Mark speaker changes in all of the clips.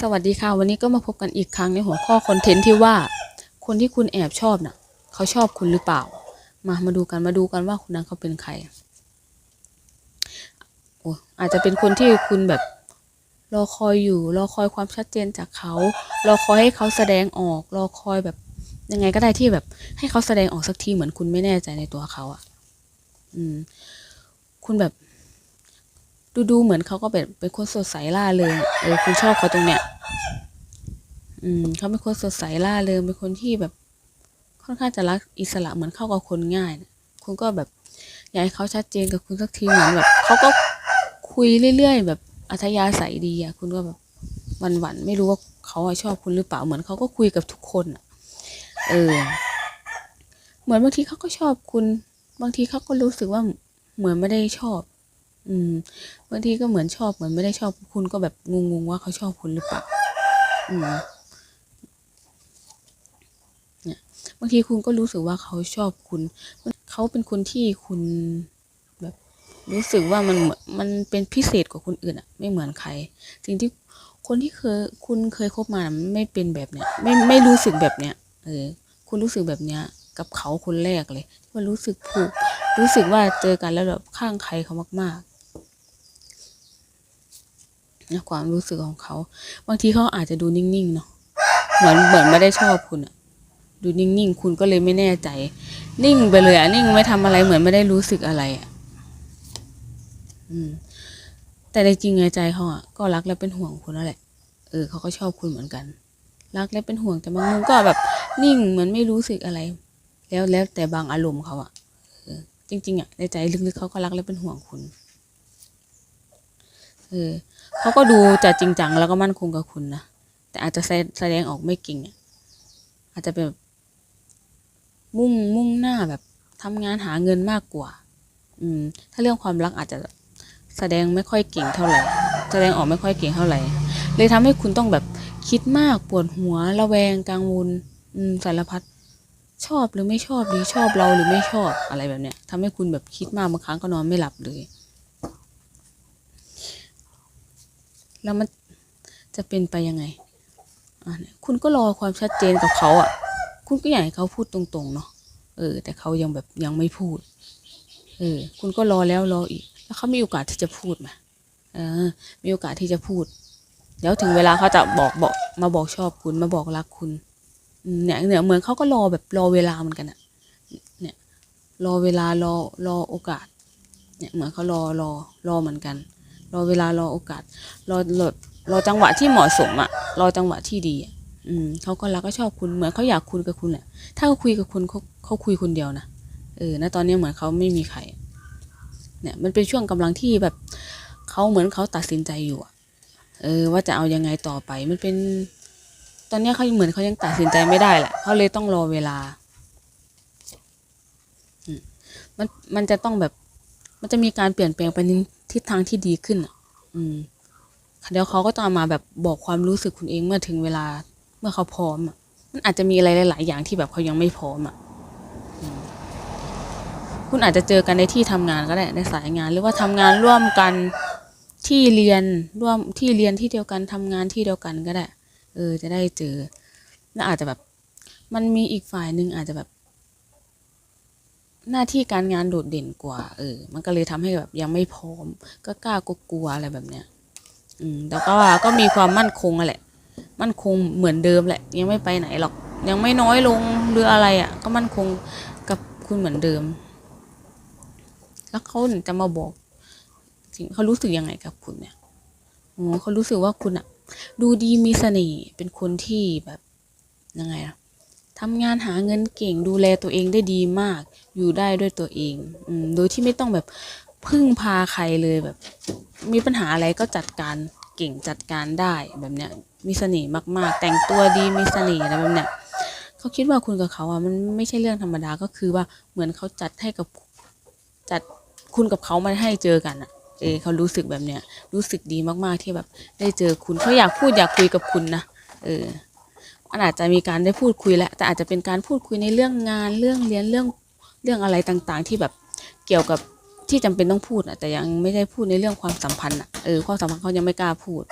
Speaker 1: สวัสดีค่ะ วันนี้ก็มาพบกันอีกครั้งในหัวข้อคอนเทนต์ที่ว่า คนที่คุณแอบชอบน่ะ เขาชอบคุณหรือเปล่า มามาดูกันมาดูกันว่าคนนั้นเขาเป็นใครโอ้อาจจะเป็นคนที่คุณแบบรอคอยอยู่ รอคอยความชัดเจนจากเขา รอคอยให้เขาแสดงออก รอคอยแบบยังไงก็ได้ที่แบบ ให้เขาแสดงออกสักทีเหมือนคุณไม่แน่ใจในตัวเขาอะ อืม คุณแบบ ดูดูเหมือนเขาก็แบบเป็นคนสดใสล่าเริงเออคุณชอบเขาตรงเนี้ยอืมเขาเป็นคนสดใสล่าเริงเป็นคนที่แบบ ค่อนข้างจะรักอิสระเหมือนเข้ากับคนง่ายนะคุณก็แบบอยากให้เขาชัดเจนกับคุณสักทีเหมือนแบบเขาก็คุยเรื่อยๆแบบอัธยาศัยดีอะคุณก็แบบหวันๆไม่รู้ว่าเขาชอบคุณหรือเปล่าเหมือนเขาก็คุยกับทุกคนอะเออ เหมือนบางทีเขาก็ชอบคุณ บางทีเขาก็รู้สึกว่าเหมือนไม่ได้ชอบ อืมบางทีก็เหมือนชอบเหมือนไม่ได้ชอบคุณก็แบบงงๆว่าเขาชอบคุณหรือเปล่าอืมเนี่ยบางทีคุณก็รู้สึกว่าเขาชอบคุณ เขาเป็นคนที่คุณแบบรู้สึกว่ามันมันเป็นพิเศษกว่าคนอื่นอะไม่เหมือนใคร สิ่งที่คนที่เคยคุณเคยคบมาไม่เป็นแบบเนี้ยไม่ไม่รู้สึกแบบเนี้ยเออคุณรู้สึกแบบเนี้ยกับเขาคนแรกเลยว่ารู้สึกผูกรู้สึกว่าเจอกันแล้วแบบข้างใครเขามาก ๆ นะความรู้สึกของเขา บางทีเขาอาจจะดูนิ่งๆเนาะเหมือนเหมือนไม่ได้ชอบคุณอะดูนิ่งๆ คุณก็เลยไม่แน่ใจ นิ่งไปเลยอะนิ่งไม่ทำอะไรเหมือนไม่ได้รู้สึกอะไรอะอืม แต่ในจริงในใจเขาอะก็รักและเป็นห่วงคุณนั่นแหละ เออเขาก็ชอบคุณเหมือนกัน รักและเป็นห่วงแต่บางมุมก็แบบ นิ่งเหมือนไม่รู้สึกอะไร แล้วแล้วแต่บางอารมณ์เขาอะจริงๆอะในใจลึกๆเขาก็รักและเป็นห่วงคุณ เออเขาก็ดูจะจริงจังแล้วก็มั่นคงกับคุณนะแต่อาจจะแสดงออกไม่เก่งอะอาจจะเป็นแบบมุ่งมุ่งหน้าแบบทำงานหาเงินมากกว่า อืม ถ้าเรื่องความรักอาจจะแสดงไม่ค่อยเก่งเท่าไหร่ แสดงออกไม่ค่อยเก่งเท่าไหร่ เลยทำให้คุณต้องแบบคิดมากปวดหัวระแวงกังวล อืมสารพัดชอบหรือไม่ชอบดีชอบเราหรือไม่ชอบอะไรแบบเนี้ยทำให้คุณแบบคิดมากบางครั้งก็นอนไม่หลับเลย แล้วมันจะเป็นไปยังไงอ่คุณก็รอความชัดเจนกับเขาอะ คุณก็อยากให้เขาพูดตรงๆเนาะเออ แต่เขายังแบบยังไม่พูด เออ คุณก็รอแล้วรออีก แล้วเขามีโอกาสที่จะพูดไหมเออ มีโอกาสที่จะพูด เดี๋ยวถึงเวลาเขาจะบอกบอก มาบอกชอบคุณมาบอกรักคุณ เนี่ยเนี่ยเหมือนเขาก็รอแบบรอเวลาเหมือนกันอะเนี่ย รอเวลารอรอโอกาส เนี่ยเหมือนเขารอรอรอเหมือนกัน รอเวลารอโอกาส รอรอรอจังหวะที่เหมาะสมอะรอจังหวะที่ดีอะอืมเขาก็รักก็ชอบคุณเหมือนเขาอยากคุยกับคุณแหละถ้าเขาคุยกับคุณเขาเขาคุยคนเดียวนะเออณตอนนี้เหมือนเขาไม่มีใครเนี่ยมันเป็นช่วงกำลังที่แบบเขาเหมือนเขาตัดสินใจอยู่อะเออ ว่าจะเอายังไงต่อไปมันเป็น ตอนนี้เขาเหมือนเขายังตัดสินใจไม่ได้แหละเขาเลยต้องรอเวลาอืมมันมันจะต้องแบบ มันจะมีการเปลี่ยนแปลงไปในทิศทางที่ดีขึ้นอะ อืมเดี๋ยวเขาก็จะมาแบบบอกความรู้สึกคุณเองเมื่อถึงเวลาเมื่อเขาพร้อมอะ มันอาจจะมีอะไรหลาย ๆ อย่างที่แบบเขายังไม่พร้อมอะคุณอาจจะเจอกันในที่ทำงานก็ได้ในสายงาน หรือว่าทำงานร่วมกันที่เรียนร่วมที่เรียนที่เดียวกันทำงานที่เดียวกันก็ได้ เออ จะได้เจอ แล้วอาจจะแบบ มันมีอีกฝ่ายหนึ่งอาจจะแบบ หน้าที่การงานโดดเด่นกว่า เออ มันก็เลยทำให้แบบยังไม่พร้อม ก็กล้าก็กลัวอะไรแบบเนี้ย อืมแต่ก็ว่าก็มีความมั่นคงแหละ มั่นคงเหมือนเดิมแหละ ยังไม่ไปไหนหรอก ยังไม่น้อยลงหรืออะไรอะ่ะ ก็มั่นคงกับคุณเหมือนเดิม แล้วเขาจะมาบอกจริงเขารู้สึกยังไงกับคุณเนี่ยอ๋อเขารู้สึกว่าคุณอะดูดีมีเสน่ห์เป็นคนที่แบบยังไงอะ ทำงานหาเงินเก่งดูแลตัวเองได้ดีมาก อยู่ได้ด้วยตัวเองอืมโดยที่ไม่ต้องแบบพึ่งพาใครเลยแบบ มีปัญหาอะไรก็จัดการเก่งจัดการได้แบบเนี้ยมีเสน่ห์มากๆ แต่งตัวดีมีเสน่ห์อะไรแบบเนี้ยเขาคิดว่าคุณกับเขาอะมันไม่ใช่เรื่องธรรมดาก็คือว่าเหมือนเขาจัดให้กับจัดคุณกับเขามาให้เจอกันอะเออเขารู้สึกแบบเนี้ยรู้สึกดีมากๆที่แบบ ได้เจอคุณเขาอยากพูดอยากคุยกับคุณนะเออ มันอาจจะมีการได้พูดคุยแล้วแต่อาจจะเป็นการพูดคุยในเรื่องงานเรื่องเรียนเรื่องเรื่องอะไรต่างๆ ที่แบบเกี่ยวกับที่จำเป็นต้องพูดอะแต่ยังไม่ได้พูดในเรื่องความสัมพันธ์อะเออความสัมพันธ์เขายังไม่กล้าพูด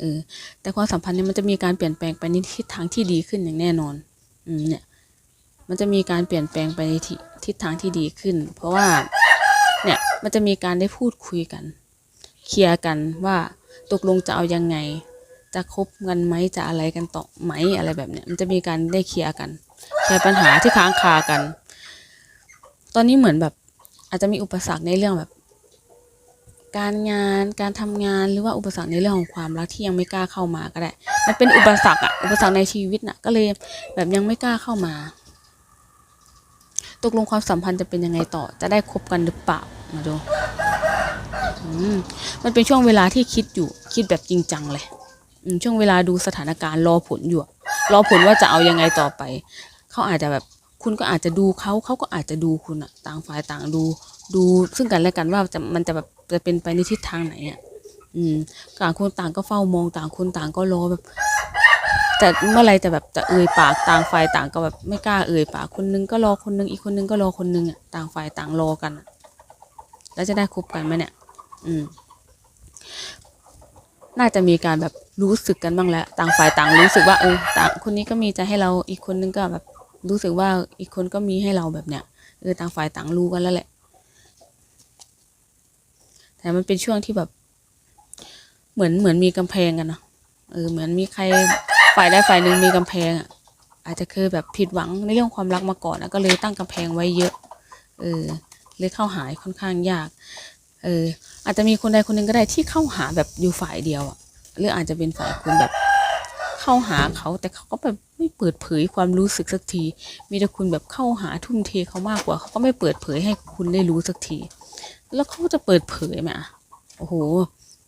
Speaker 1: เออแต่ความสัมพันธ์เนี่ยมันจะมีการเปลี่ยนแปลงไปในทิศทางที่ดีขึ้นอย่างแน่นอนอืมเนี่ยมันจะมีการเปลี่ยนแปลงไปในทิศทางที่ดีขึ้น เพราะว่าเนี่ยมันจะมีการได้พูดคุยกัน เคลียร์กันว่าตกลงจะเอายังไง จะคบกันไหมจะอะไรกันต่อไหมอะไรแบบเนี้ยมันจะมีการได้เคลียร์กันเคลียร์ปัญหาที่ค้างคากัน ตอนนี้เหมือนแบบอาจจะมีอุปสรรคในเรื่องแบบ การงานการทำงานหรือว่าอุปสรรคในเรื่องของความรักที่ยังไม่กล้าเข้ามาก็ได้ มันเป็นอุปสรรคอะอุปสรรคในชีวิตน่ะ ก็เลยแบบยังไม่กล้าเข้ามา ตกลงความสัมพันธ์จะเป็นยังไงต่อ จะได้คบกันหรือเปล่ามาดูมันเป็นช่วงเวลาที่คิดอยู่คิดแบบจริงจังเลย ช่วงเวลาดูสถานการณ์รอผลอยู่รอผลว่าจะเอายังไงต่อไป เขาอาจจะแบบคุณก็อาจจะดูเขาเขาก็อาจจะดูคุณอะต่างฝ่ายต่างดู ดูซึ่งกันและกันว่าจะมันจะแบบจะเป็นไปในทิศทางไหนอะอืมต่างคนต่างก็เฝ้ามองต่างคนต่างก็รอแบบแต่เมื่อไรจะแบบจะเอ่ยปากต่างฝ่ายต่างก็แบบไม่กล้าเอ่ยปากคนนึงก็รอคนนึงอีกคนนึงก็รอคนนึงอะต่างฝ่ายต่างรอกันแล้วจะได้คบกันไหมเนี่ย อืม น่าจะมีการแบบรู้สึกกันบ้างแล้ว ต่างฝ่ายต่างรู้สึกว่าเออต่างคนนี้ก็มีใจให้เราอีกคนนึงก็แบบรู้สึกว่าอีกคนก็มีให้เราแบบเนี้ยเออต่างฝ่ายต่างรู้กันแล้วแหละ แต่มันเป็นช่วงที่แบบ เหมือนเหมือนมีกำแพงกันเนาะเออเหมือนมีใครฝ่ายใดฝ่ายหนึ่งมีกำแพงอะอาจจะเคยแบบผิดหวังในเรื่องความรักมาก่อนนะก็เลยตั้งกำแพงไว้เยอะ เออเลยเข้าหายค่อนข้างยาก เออ อาจจะมีคนใดคนหนึ่งก็ได้ที่เข้าหาแบบอยู่ฝ่ายเดียวอะหรืออาจจะเป็นฝ่ายคุณแบบเข้าหาเขาแต่เขาก็แบบไม่เปิดเผยความรู้สึกสักที มีแต่คุณแบบเข้าหาทุ่มเทเขามากกว่าเขาก็ไม่เปิดเผยให้คุณได้รู้สักที แล้วเขาจะเปิดเผยไหมอะโอ้โห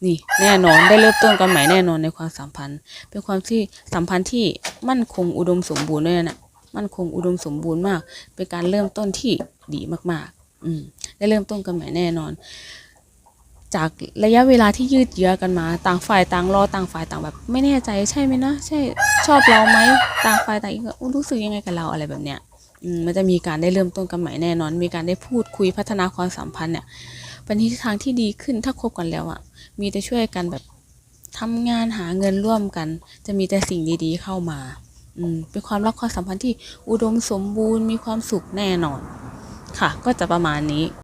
Speaker 1: นี่แน่นอนได้เริ่มต้นกันใหม่แน่นอนในความสัมพันธ์ เป็นความที่สัมพันธ์ที่มั่นคงอุดมสมบูรณ์ด้วยนะมั่นคงอุดมสมบูรณ์มาก เป็นการเริ่มต้นที่ดีมาก ๆ อืมได้เริ่มต้นกันใหม่แน่นอน จากระยะเวลาที่ยืดเยื้อกันมา ต่างฝ่ายต่างรอต่างฝ่ายต่างแบบ ไม่แน่ใจใช่ไหมนะใช่ชอบเราไหมต่างฝ่ายต่างอีกก็อุ๊ยรู้สึกยังไงกับเราอะไรแบบเนี้ยมันจะมีการได้เริ่มต้นกันใหม่แน่นอน มีการได้พูดคุยพัฒนาความสัมพันธ์เนี่ยเป็นทิศทางที่ดีขึ้นถ้าคบกันแล้วอะมีแต่ช่วยกันแบบทำงานหาเงินร่วมกัน จะมีแต่สิ่งดีๆเข้ามาอืมเป็นความรักความสัมพันธ์ที่อุดมสมบูรณ์มีความสุขแน่นอน ค่ะ ก็จะประมาณนี้